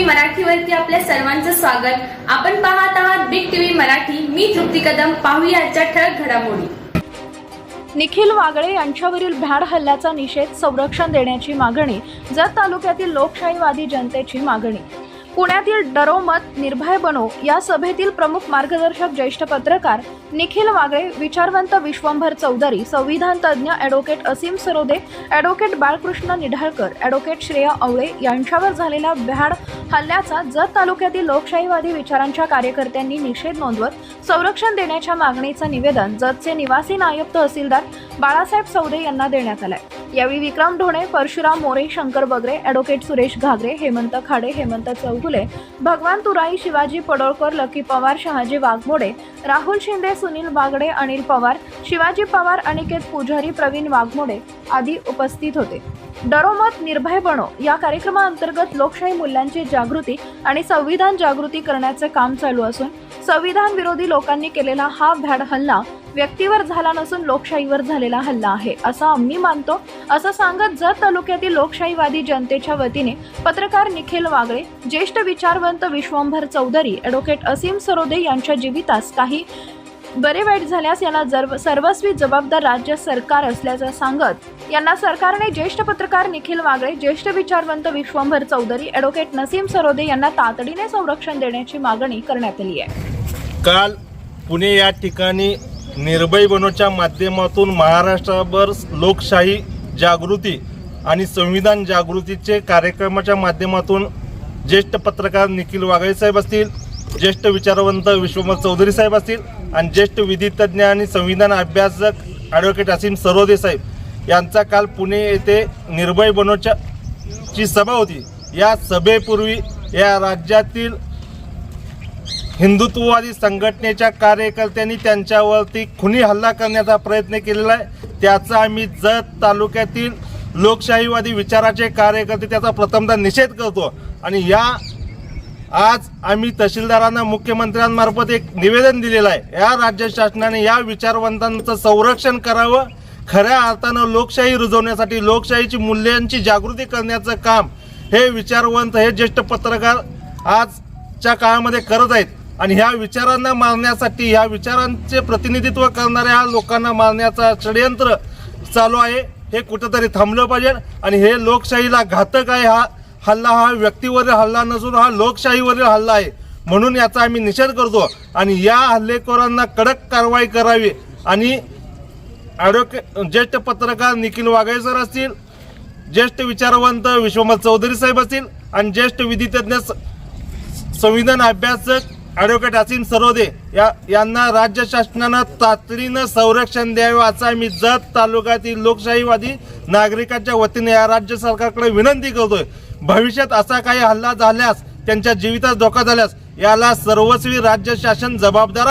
मराठीवरती आपल्या सर्वांचं स्वागत. आपण पाहत आहात बिग टीव्ही मराठी. मी तृप्ती कदम. पाहूया आजच्या ठळक घडामोडी. निखिल वागळे यांच्यावरील भ्याड हल्ल्याचा निषेध संरक्षण देण्याची मागणी जत तालुक्यातील लोकशाहीवादी जनतेची मागणी. पुण्यातील डरोमत निर्भय बनो या सभेतील प्रमुख मार्गदर्शक ज्येष्ठ पत्रकार निखिल वागळे विचारवंत विश्वंभर चौधरी संविधान तज्ज्ञ advocate Asim Sarode advocate Balkrishna Nidhalkar advocate Shreya Awale यांच्यावर झालेला भ्याड हल्ल्याचा जत तालुक्यातील लोकशाहीवादी विचारांच्या कार्यकर्त्यांनी निषेध नोंदवत संरक्षण देण्याच्या मागणीचं निवेदन जतचे निवासी नायब तहसीलदार बाळासाहेब सौदे यांना देण्यात आलाय. यावेळी विक्रम ढोणे परशुराम मोरे शंकर बगरे ॲडव्होकेट सुरेश घागरे हेमंत खाडे हेमंत चौगुले भगवान तुराई शिवाजी पडोळकर लकी पवार शहाजी वाघमोडे राहुल शिंदे सुनील बागडे अनिल पवार शिवाजी पवार अनिकेत पुजारी प्रवीण वाघमोडे आदी उपस्थित होते. डरोमत निर्भय बनो. या कार्यक्रमाअंतर्गत लोकशाही मूल्यांची जागृती आणि संविधान जागृती करण्याचे काम चालू असून संविधान विरोधी लोकांनी केलेला हा भ्याड हल्ला व्यक्तीवर झाला नसून लोकशाहीवर झालेला हल्ला आहे असं आम्ही मानतो. असं सांगत जत तालुक्यातील लोकशाहीवादी जनतेच्या वतीने पत्रकार निखिल वागळे ज्येष्ठ विचारवंत विश्वंभर चौधरी ॲडव्होकेट असीम सरोदे यांच्या जीवितास काही बरे वाईट झाल्यास यांना जर सर्वस्वी जबाबदार राज्य सरकार असल्याचं सांगत यांना सरकारने ज्येष्ठ पत्रकार निखिल वागळे ज्येष्ठ विचारवंत विश्वंभर चौधरी ॲडव्होकेट नसीम सरोदे यांना तातडीने संरक्षण देण्याची मागणी करण्यात आली आहे. काल पुणे या ठिकाणी निर्भय बनोच्या माध्यमातून महाराष्ट्रभर लोकशाही जागृती आणि संविधान जागृतीचे कार्यक्रमाच्या माध्यमातून ज्येष्ठ पत्रकार निखिल वागळे साहेब असतील ज्येष्ठ विचारवंत विश्वमत चौधरी साहेब असतील आणि ज्येष्ठ विधितज्ञ आणि संविधान अभ्यासक ॲडव्होकेट असीम सरोदे साहेब यांचा काल पुणे येथे निर्भय बनोच्या ची सभा होती. या सभेपूर्वी या राज्यातील हिंदुत्ववादी संघटनेच्या कार्यकर्त्यांनी त्यांच्यावरती खुनी हल्ला करण्याचा प्रयत्न केलेला आहे. त्याचा आम्ही जत तालुक्यातील लोकशाहीवादी विचाराचे कार्यकर्ते त्याचा प्रथमतः निषेध करतो. आणि या आज आम्ही तहसीलदारांना मुख्यमंत्र्यांमार्फत एक निवेदन दिलेलं आहे. या राज्य शासनाने या विचारवंतांचं संरक्षण करावं. खऱ्या अर्थानं लोकशाही रुजवण्यासाठी लोकशाहीची मूल्यांची जागृती करण्याचं काम हे विचारवंत हे ज्येष्ठ पत्रकार आजच्या काळामध्ये करत आहेत. आणि ह्या विचारांना मारण्यासाठी ह्या विचारांचे प्रतिनिधित्व करणाऱ्या ह्या लोकांना मारण्याचा षडयंत्र चालू आहे. हे कुठंतरी थांबलं पाहिजे. आणि हे लोकशाहीला घातक आहे हा हल्ला. हा व्यक्तीवरील हल्ला नसून हा लोकशाहीवरील हल्ला आहे. म्हणून याचा आम्ही निषेध करतो. आणि या हल्लेखोरांना कडक कारवाई करावी. आणि ॲडव्होकेट ज्येष्ठ पत्रकार निखिल वाघळे सर असतील ज्येष्ठ विचारवंत विश्वमत चौधरी साहेब असतील आणि ज्येष्ठ विधितज्ञ संविधान अभ्यासक ॲडव्होकेट असीम सरोदे या यांना राज्य शासनानं तातडीनं संरक्षण द्यावे असा आम्ही जत तालुक्यातील लोकशाहीवादी नागरिकांच्या वतीने या राज्य सरकारकडे विनंती करतोय. भविष्यात असा काही हल्ला झाल्यास त्यांच्या जीवितास धोका झाल्यास याला सर्वस्वी राज्य शासन जबाबदार